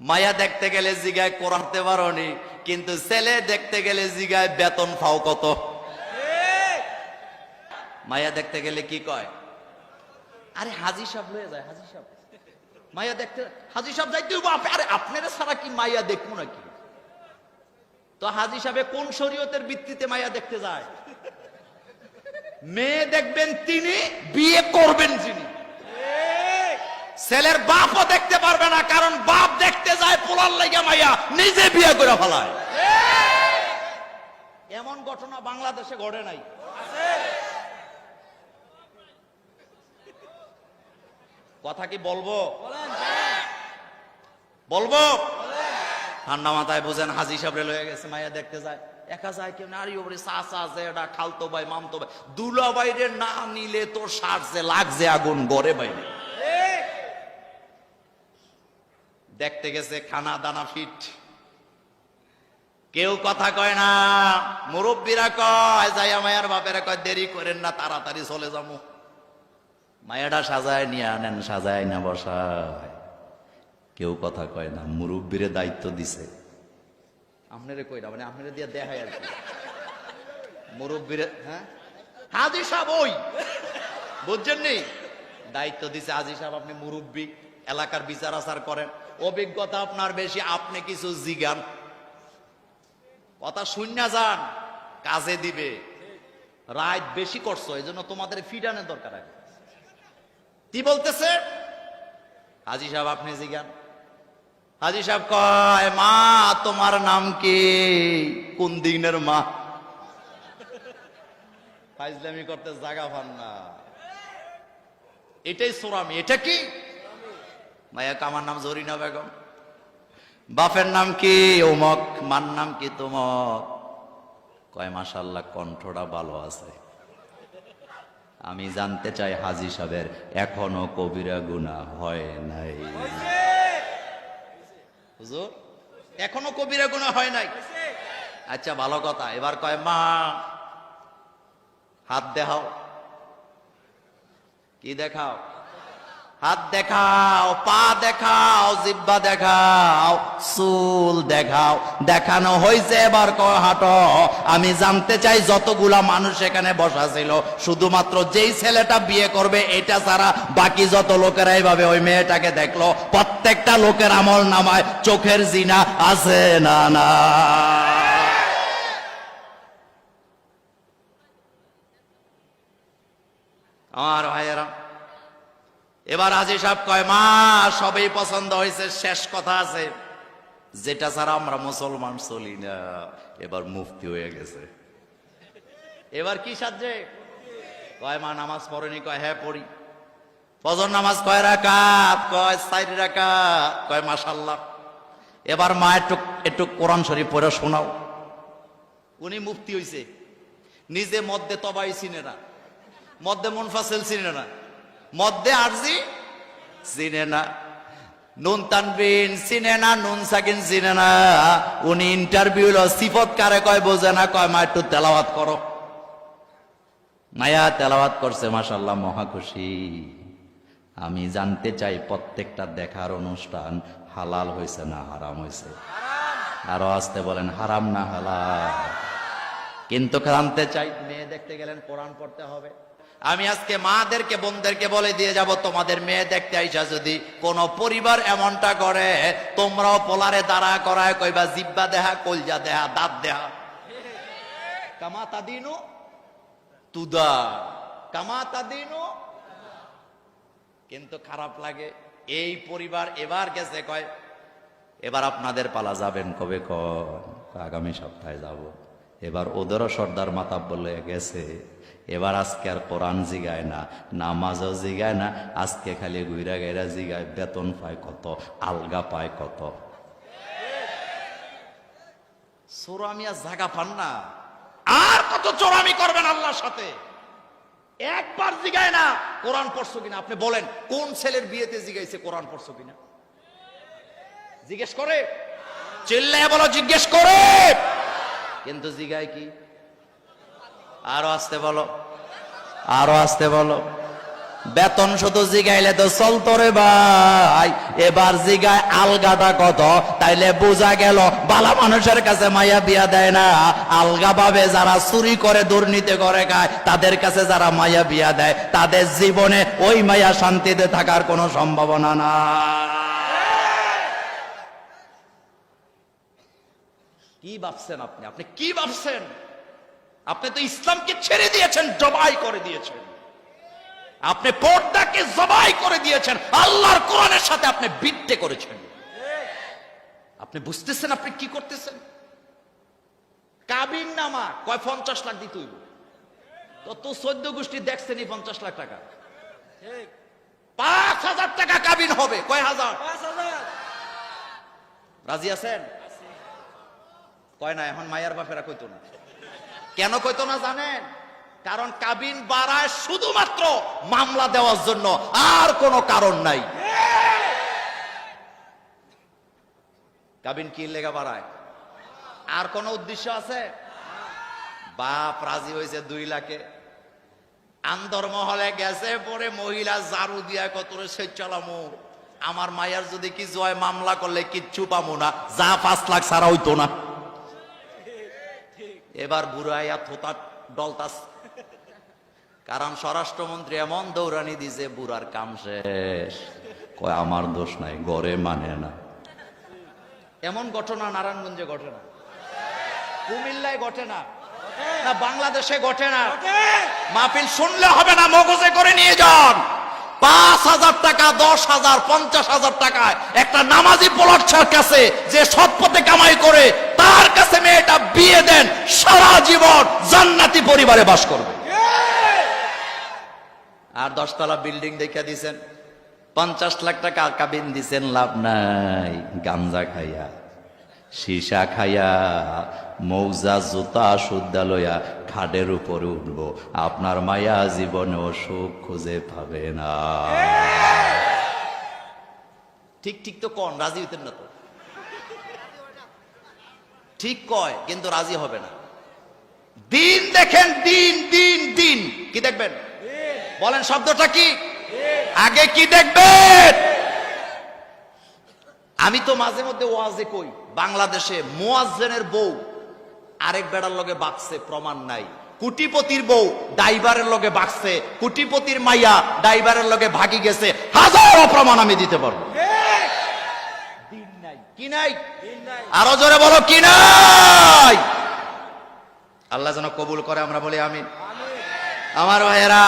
মায়া দেখতে গেলে জিগায় কোরআনতে পারনি কিন্তু ছেলে দেখতে গেলে জিগায় বেতন পাও কত? মায়া দেখতে গেলে কি কয়? আরে হাজি সাহেব লয়ে যায় হাজি সাহেব। মায়া দেখতে হাজি সাহেব যাইতে হইবো, আপ- আরে আপনারা ছাড়া কি মাইয়া দেখব নাকি? তো হাজি সাহেব কোন শরীয়তের ভিত্তিতে মায়া দেখতে যায়? মেয়ে দেখবেন তিনি বিয়ে করবেন যিনি। ছেলের বাপও দেখতে পারবে না কারণ নিজে বিয়ে করে ফেলায়। এমন ঘটনা বাংলাদেশে ঘটে নাই। কথা কি বলব? বলব? ঠান্ডা মাথায় বুঝেন হাজি সাহেবরে লয়ে গেছে মাইয়া দেখতে যায়। একা যায় কেউ নারী ওপরে চাচা এটা খালতো ভাই মামতো ভাই। দুলা বাইরে না নিলে তোর সারছে লাগছে আগুন গড়ে বাইরে। দেখতে গেছে খানা দানা ফিট। কেউ কথা কয় না, মুরব্বীরা কয়, যাইয়া মায়ার বাপেরা কয়, দেরি করেন না, তাড়াতাড়ি চলে যাব মায়াটা সাজায় নিয়ে আনেন, সাজায় না বসায়। কেউ কথা কয় না, মুরব্বীরে দায়িত্ব দিছে। আপনারে কই না মানে আপনারে দিয়ে দেখায় আর কি। মুরব্বীরে হ্যাঁ? হাজি সাহেব ওই, বুঝছেন নি? দায়িত্ব দিছে হাজি সাহেব, আপনি মুরব্বী, এলাকার বিচার আচার করেন। অভিজ্ঞতা আপনার বেশি, আপনি কিছু জিগান। কথা শূন্য যান, কাজে দিবে। রাত বেশি করছ, এই জন্য তোমাদের ফিডানের দরকার আছে কি বলতেছে? হাজি সাহেব, আপনি জিগান হাজি সাহেব কয়, মা, তোমার নাম কি? কোন দিনের মা? ফাইজলামি করতে জাগা পান না। এটাই সোরামি, এটা কি? মায়া, আমার নাম জরিনা বেগম। বাপের নাম কি? ওমক মার নাম কি তোমক? কয় মাসাল্লাহ কণ্ঠটা ভালো আছে। আমি জানতে চাই হাজি সাহেবের, এখনও কবিরা গুণা হয় নাই? এখনও কবিরা গুণা হয় নাই? আচ্ছা ভালো কথা। এবার কয়, মা, হাত দেখাও। কি দেখাও? হাত দেখাও, পা দেখাও, জিব্বা দেখাও, চুল দেখাও। দেখানো হয়েছে এবার হাঁটো আমি জানতে চাই যতগুলা মানুষ এখানে বসা ছিল, শুধুমাত্র যেই ছেলেটা বিয়ে করবে, এটা ছাড়া বাকি যত লোকেরা এইভাবে ওই মেয়েটাকে দেখল, প্রত্যেকটা লোকের আমল নামায় চোখের জিনা আছে না না আমার ভাইয়েরা এবার হাজি সাহেব কয়, মা, সবই পছন্দ হয়েছে, শেষ কথা আছে। যেটা ছাড়া আমরা মুসলমান চলি না। এবার মুফতি হয়ে গেছে। এবার কি সাজে? কয়, মা, নামাজ পড়েনি। কয় হ্যাঁ পড়ি। ফজর নামাজ কয় রাকাত? কয় সাইড রাকাত। কয় মাশাল্লাহ এবার মা, একটু একটু কোরআন শরীফ পড়ে শোনাও। উনি মুফতি হইছে। নিজে মধ্যে তবাই চিনে না। মধ্যে মুনফাসিল চিনে না। মধ্যে আরজি? চিনে না। নুন তানবিন, চিনে না। নুন সাকিন চিনে না। উনি ইন্টারভিউ সিফত কারে কয়, বোঝে না। কয়, মা, একটু তেলাওয়াত করো। মায়া তেলাওয়াত করছে মাসাল্লাহ মহা খুশি। আমি জানতে চাই, প্রত্যেকটা দেখার অনুষ্ঠান হালাল হয়েছে না হারাম হয়েছে? আরও আসতে বলেন, হারাম না হালাল? কিন্তু জানতে চাই, মেয়ে দেখতে গেলেন, কোরআন পড়তে হবে। আমি আজকে মাদেরকে, বোনদেরকে বলে দিয়ে যাব, তোমাদের মেয়ে দেখতে আইসা যদি কোন পরিবার এমনটা করে, তোমরাও পোলারে দাঁড়া করায়, কইবা জিব্বা দেহা, কলজা দেহা, দাঁত দেহা। কামা তাদিনু তুদা। কামা তাদিনু। কিন্তু খারাপ লাগে, এই পরিবার এবার গেছে কয়, এবার আপনাদের পালা যাবেন কবে কয় আগামী সপ্তাহে যাব। এবার ওদেরও সর্দার মাতা বলে গেছে, এবার আজকে আর কোরআন জিগায় না, নামাজও জিগায় না, আজকে খালি গুইরা গাইরা জিগায়, বেতন পায় কত, আলগা পায় কত। সোরামি আর জাগা পান না, আর কত চোরামি করবেন আল্লাহর সাথে? একবার জিগায় না, কোরআন পড়ছো কিনা? আপনি বলেন, কোন ছেলের বিয়েতে জিগাইছে, কোরআন পড়ছো কিনা? জিজ্ঞেস করে। চিল্লায় বলো, জিজ্ঞেস করে। কিন্তু জিগায় কি? আরও আসতে বলো। আরও আসতে বলো। বেতন শুধু জিগাইলে তো চলতো রে ভাই। এবার জিগায় আলগাটা কত? তাইলে বোঝা গেল, বালা মানুষের কাছে মাইয়া বিয়া দেয় না। আলগা ভাবে যারা চুরি করে, দুর্নীতি করে খায়, তাদের কাছে যারা মাইয়া বিয়া দেয়, তাদের জীবনে ওই মাইয়া শান্তিতে থাকার কোনো সম্ভাবনা না কি ভাবছেন আপনি? আপনি কি ভাবছেন? আপনি তো ইসলামকে ছেড়ে দিয়েছেন জবাই করে দিয়েছেন। আপনি পর্দাকে জবাই করে দিয়েছেন আল্লাহর কোরআনের সাথে আপনি বিদ্যে করেছেন। আপনি বুঝতেছেন আপনি কি করতেছেন? কাবিন নামা কয় পঞ্চাশ লাখ দিতে হইব? তো তো চোদ্দ গোষ্ঠী দেখছেনই পঞ্চাশ লাখ টাকা। পাঁচ হাজার টাকা কাবিন হবে কয় হাজার। রাজি আছেন? কয় না, এখন মায়ার বাপেরা কইতো না। কেন কইতো না জানেন? কারণ কাবিন বাড়ায় শুধুমাত্র মামলা দেওয়ার জন্য, আর কোনো কারণ নাই। কাবিন কি লেগা বাড়ায়? আর কোন উদ্দেশ্য আছে? বাপ রাজি হয়েছে দুই লাখে। আন্দর মহলে গেছে, পরে মহিলা জারু দিয়া কত সে চালামু। আমার মায়ের যদি কি জয় মামলা করলে কিচ্ছু পামু না। যা পাঁচ লাখ ছাড়া হইতো না। এবার বুড়াইয়া থোতা ডলতাস কারণ স্বরাষ্ট্রমন্ত্রী এমন দৌড়ানি দিছে বুড়ার কাম শেষ। কয় আমার দোষ নাই গড়ে মানে না। এমন ঘটনা নারায়ণগঞ্জে ঘটে না। কুমিল্লায় ঘটে না। না বাংলাদেশে ঘটে না। মাহফিল শুনলে হবে না মগজে করে নিয়ে যান। পাঁচ হাজার টাকা, দশ হাজার, পঞ্চাশ হাজার টাকায় একটা নামাজি কাছে যে কামাই করে, তার কাছে মেয়েটা বিয়ে দেন, সারা জীবন জান্নাতি পরিবারে বাস করবে। আর দশতলা বিল্ডিং দেখে দিছেন, পঞ্চাশ লাখ টাকা কাবিন দিছেন, লাভ নাই, গাঞ্জা খাইয়া। সীসা খাইয়া মৌজা জুতা সুদ্দা লইয়া খাটের উপরে উঠবো। আপনার মায়া জীবনেও সুখ খুঁজে পাবে না। ঠিক ঠিক তো কন, রাজি হইতেন না তো। ঠিক কয়, কিন্তু রাজি হবে না। দিন দেখেন, দিন দিন দিন। কি দেখবেন? বলেন শব্দটা কি? আগে কি দেখবেন? আমি তো মাঝে মধ্যে ওয়াজে কই বাংলাদেশে মোয়াজ্জেনের বউ আরেক বেড়ার লগে বাকছে প্রমাণ নাই। কুটিপতির বউ ড্রাইভারের লগে বাকছে কুটিপতির মাইয়া ড্রাইভারের লগে ভাগি গেছে হাজারো প্রমাণ আমি দিতে পারব। কি নাই? আরও জোরে বলো কি নাই? আল্লাহ যেন কবুল করে আমরা বলি আমি আমার ভাইয়েরা